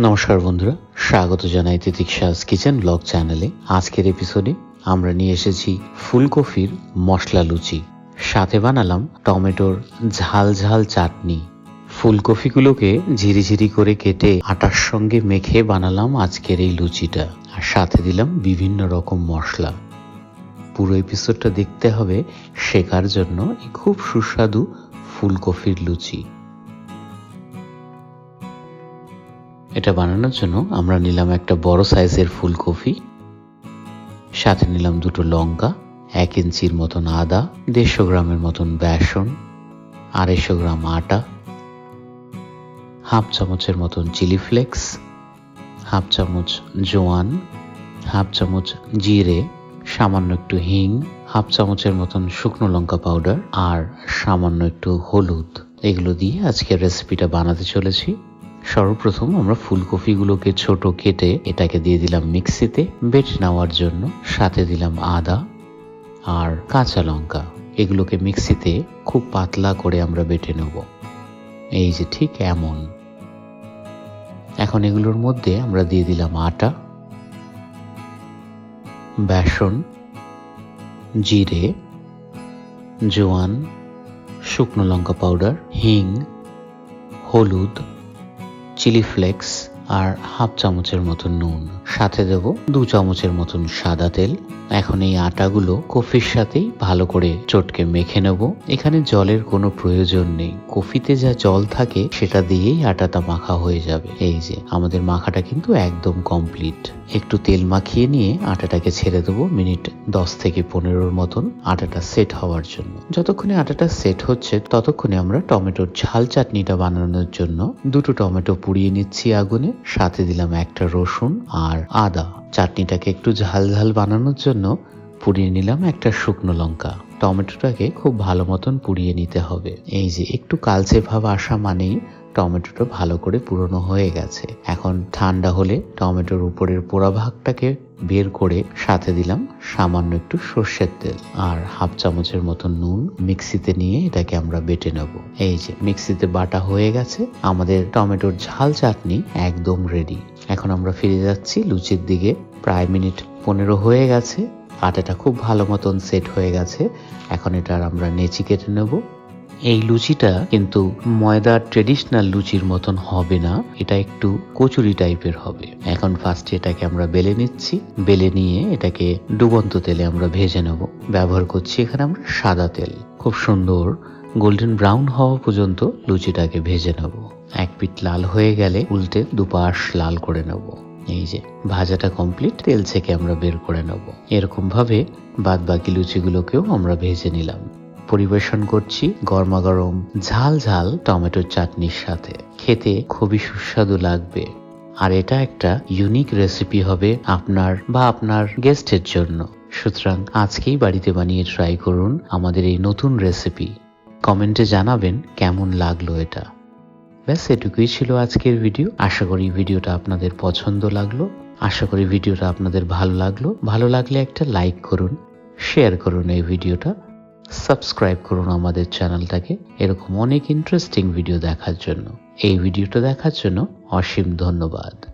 নমস্কার বন্ধুরা, স্বাগত জানাই তিতিক্ষাস কিচেন ব্লগ চ্যানেলে। আজকের এপিসোডে আমরা নিয়ে এসেছি ফুলকপির মশলা লুচি। সাথে বানালাম টমেটোর ঝাল ঝাল চাটনি। ফুলকপিগুলোকে ঝিরিঝিরি করে কেটে আটার সঙ্গে মেখে বানালাম আজকের এই লুচিটা। আর সাথে দিলাম বিভিন্ন রকম মশলা। পুরো এপিসোডটা দেখতে হবে শেখার জন্য খুব সুস্বাদু ফুলকপির লুচি। এটা বানানোর জন্য আমরা নিলাম একটা বড় সাইজের ফুলকপি, সাথে নিলাম দুটো লঙ্কা, এক ইঞ্চির মতন আদা, দেড়শো গ্রামের মতন বেসন, আড়াইশো গ্রাম আটা, হাফ চামচের মতন চিলি ফ্লেক্স, হাফ চামচ জোয়ান, হাফ চামচ জিরে, সামান্য একটু হিং, হাফ চামচের মতন শুকনো লঙ্কা পাউডার আর সামান্য একটু হলুদ। এগুলো দিয়ে আজকের রেসিপিটা বানাতে চলেছি। সর্বপ্রথম আমরা ফুলকপিগুলোকে ছোট কেটে এটাকে দিয়ে দিলাম মিক্সিতে, বেটে নেওয়ার জন্য। সাথে দিলাম আদা আর কাঁচা লঙ্কা। এগুলোকে মিক্সিতে খুব পাতলা করে আমরা বেটে নেব। এই যে ঠিক এমন। এখন এগুলোর মধ্যে আমরা দিয়ে দিলাম আটা, বেসন, জিরে, জোয়ান, শুকনো লঙ্কা পাউডার, হিং, হলুদ চিলি ফ্লেক্স আর হাফ চামচের মতো নুন। সাথে দেব দু চামচের মতন সাদা তেল। এখন এই আটাগুলো কফির সাথেই ভালো করে চটকে মেখে নেব। এখানে জলের কোনো প্রয়োজন নেই। কফিতে যা জল থাকে, সেটা দিয়েই আটাটা মাখা হয়ে যাবে। এই যে, আমাদের মাখাটা কিন্তু একদম কমপ্লিট। একটু তেল মাখিয়ে নিয়ে আটাটাকে ছেড়ে দেবো মিনিট দশ থেকে পনেরোর মতন আটাটা সেট হওয়ার জন্য। যতক্ষণে আটাটা সেট হচ্ছে, ততক্ষণে আমরা টমেটোর ঝাল চাটনিটা বানানোর জন্য দুটো টমেটো পুড়িয়ে নিচ্ছি আগুনে। সাথে দিলাম একটা রসুন আর আদা। চাটনিটাকে একটু ঝাল ঝাল বানানোর জন্য পুড়িয়ে নিলাম একটা শুকনো লঙ্কা। টমেটোটাকে খুব ভালো মতন পুড়িয়ে নিতে হবে। এই যে, একটু কালচে ভাব আসা মানেই টমেটোটা ভালো করে পুরনো হয়ে গেছে। এখন ঠান্ডা হলে টমেটোর উপরের পোড়া ভাগটাকে বের করে সাথে দিলাম সামান্য একটু সর্ষের তেল আর হাফ চামচের মতো নুন মিক্সিতে নিয়ে এটাকে আমরা বেটে নেব। এই যে মিক্সিতে বাটা হয়ে গেছে, আমাদের টমেটোর ঝাল চাটনি একদম রেডি এখন আমরা ফিরে যাচ্ছি লুচির দিকে। প্রায় মিনিট পনেরো হয়ে গেছে, আটাটা খুব ভালো মতন সেট হয়ে গেছে। এখন এটার আমরা নেচি কেটে নেব। এই লুচিটা কিন্তু ময়দার ট্রেডিশনাল লুচির মতন হবে না, এটা একটু কচুরি টাইপের হবে। এখন ফার্স্টে এটাকে আমরা বেলে নিচ্ছি, বেলে নিয়ে এটাকে ডুবন্ত তেলে আমরা ভেজে নেব। ব্যবহার করছি এখানে আমরা সাদা তেল। খুব সুন্দর গোল্ডেন ব্রাউন হওয়া পর্যন্ত লুচিটাকে ভেজে নেব। এক পিঠ লাল হয়ে গেলে উল্টে দুপাশ লাল করে নেব। এই যে, ভাজাটা কমপ্লিট তেল থেকে আমরা বের করে নেব। এরকম ভাবে বাদ বাকি লুচিগুলোকেও আমরা ভেজে নিলাম। পরিবেশন করছি গরমাগরম ঝাল ঝাল টমেটোর চাটনির সাথে। খেতে খুবই সুস্বাদু লাগবে। আর এটা একটা ইউনিক রেসিপি হবে আপনার বা আপনার গেস্টের জন্য। সুতরাং আজকেই বাড়িতে বানিয়ে ট্রাই করুন আমাদের এই নতুন রেসিপি কমেন্টে জানাবেন কেমন লাগল এটা। ব্যাস, এটুকুই ছিল আজকের ভিডিও আশা করি ভিডিওটা আপনাদের পছন্দ লাগল। আশা করি ভিডিওটা আপনাদের ভালো লাগল। ভালো লাগলে একটা লাইক করুন শেয়ার করুন এই ভিডিওটা সাবস্ক্রাইব করুন আমাদের চ্যানেলটাকে। এরকম অনেক ইন্টারেস্টিং ভিডিও দেখার জন্য। এই ভিডিওটা দেখার জন্য অসীম ধন্যবাদ।